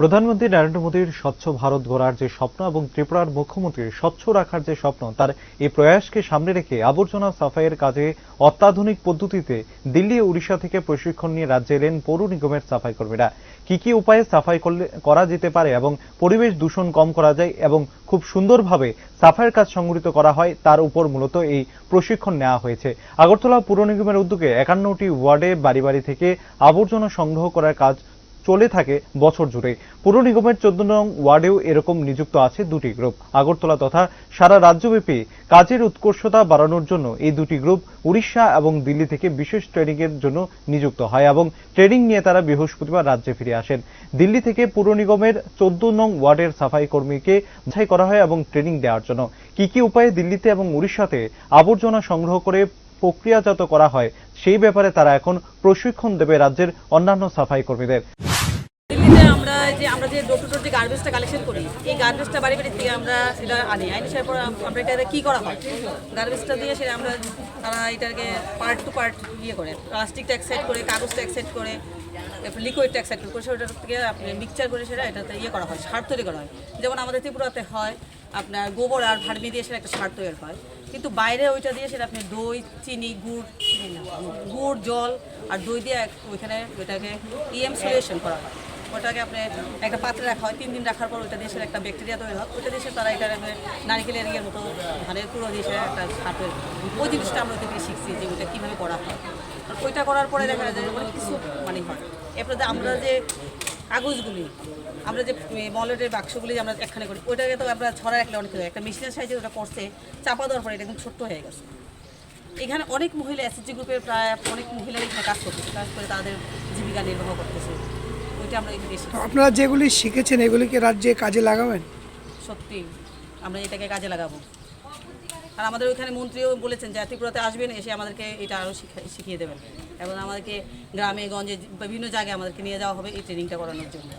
প্রধানমন্ত্রী নরেন্দ্র মোদীর স্বচ্ছ ভারত গড়ার যে স্বপ্ন এবং ত্রিপুরার মুখ্যমন্ত্রীর স্বচ্ছ রাখার যে স্বপ্ন, তার এই প্রয়াসকে সামনে রেখে আবর্জনা সাফাইয়ের কাজে অত্যাধুনিক পদ্ধতিতে দিল্লি ও উড়িষ্যা থেকে প্রশিক্ষণ নিয়ে রাজ্যে এলেন পৌর নিগমের সাফাই কর্মীরা কি কি উপায়ে সাফাই করা যেতে পারে এবং পরিবেশ দূষণ কম করা যায় এবং খুব সুন্দরভাবে সাফাইয়ের কাজ সংগঠিত করা হয়, তার উপর মূলত এই প্রশিক্ষণ নেওয়া হয়েছে। আগরতলা পুর নিগমের উদ্যোগে একান্নটি ওয়ার্ডে বাড়ি বাড়ি থেকে আবর্জনা সংগ্রহ করার কাজ চলে থাকে বছর জুড়ে পুর নিগমের চোদ্দ নং ওয়ার্ডেও এরকম নিযুক্ত আছে দুটি গ্রুপ। আগরতলা তথা সারা রাজ্যব্যাপী কাজের উৎকর্ষতা বাড়ানোর জন্য এই দুটি গ্রুপ উড়িষ্যা এবং দিল্লি থেকে বিশেষ ট্রেনিং এর জন্য নিযুক্ত হয় এবং ট্রেনিং নিয়ে তারা বৃহস্পতিবার রাজ্যে ফিরে আসেন। দিল্লি থেকে পুর নিগমের চোদ্দ নং ওয়ার্ডের সাফাই কর্মীকে বাছাই করা হয় এবং ট্রেনিং দেওয়ার জন্য। কি কি উপায়ে দিল্লিতে এবং উড়িষ্যাতে আবর্জনা সংগ্রহ করে প্রক্রিয়াজাত করা হয়, সেই ব্যাপারে তারা এখন প্রশিক্ষণ দেবে রাজ্যের অন্যান্য সাফাই কর্মীদের। যে আমরা যে ডোর টু ডোর যে গার্বেজটা কালেকশন করি, এই গার্বেজটা বাড়ি বাড়ি থেকে আমরা সেটা আনি। আনি আসার পর আমরা এটা কী করা হয়? গার্বেজটা দিয়ে সেটা আমরা তারা এটাকে পার্ট টু পার্ট ইয়ে করে প্লাস্টিকটা এক করে কাগজটা এক করে এরপর লিকুইডটা এক করে সেটা থেকে আপনি মিক্সচার করে সেটা এটাতে ইয়ে করা হয়, সার তৈরি করা হয়। যেমন আমাদের ত্রিপুরাতে হয়, আপনার গোবর আর ভার্মি দিয়ে সেটা একটা সার তৈরি হয়। কিন্তু বাইরে ওইটা দিয়ে সেটা আপনি দই, চিনি, গুড় গুড়, জল আর দই দিয়ে ওইখানে ওইটাকে ইএম সলিউশন করা হয়। ওটাকে আপনি একটা পাত্রে রাখা হয়, তিন দিন রাখার পর ওইটা দেশের একটা ব্যাকটেরিয়া তৈরি হয়। ওইটা সে তারা এটা নারিকেলের ইয়ের মতো ধানের কুড়ো দিয়ে একটা সার তৈরি ওই জিনিসটা আমরা থেকে শিখছি যে ওইটা কীভাবে করা হয়। ওইটা করার পরে দেখা যায় অনেক কিছু মানে হয়। এরপরে আমরা যে কাগজগুলি, আমরা যে মলেটের বাক্সগুলি যে আমরা একখানে করি, ওইটাকে তো আমরা ছড়া রাখলে অনেক একটা মেশিনের সাহায্যে ওটা করছে, চাপা দেওয়ার পরে এটা একদম ছোট্ট হয়ে গেছে। এখানে অনেক মহিলা এসএসজি গ্রুপের প্রায় অনেক মহিলা এখানে কাজ করতেছে। কাজ করে তাদের জীবিকা নির্বাহ করতেছে। ওইটা আমরা এখানে আপনারা যেগুলি শিখেছেন এগুলিকে রাজ্যে কাজে লাগাবেন? সত্যি আমরা এটাকে কাজে লাগাবো। আর আমাদের ওইখানে মন্ত্রীও বলেছেন যে ত্রিপুরাতে আসবেন এসে আমাদেরকে এটা আরও শিখিয়ে দেবেন। এবং আমাদেরকে গ্রামে গঞ্জে বিভিন্ন জায়গায় আমাদেরকে নিয়ে যাওয়া হবে এই ট্রেনিংটা করানোর জন্য।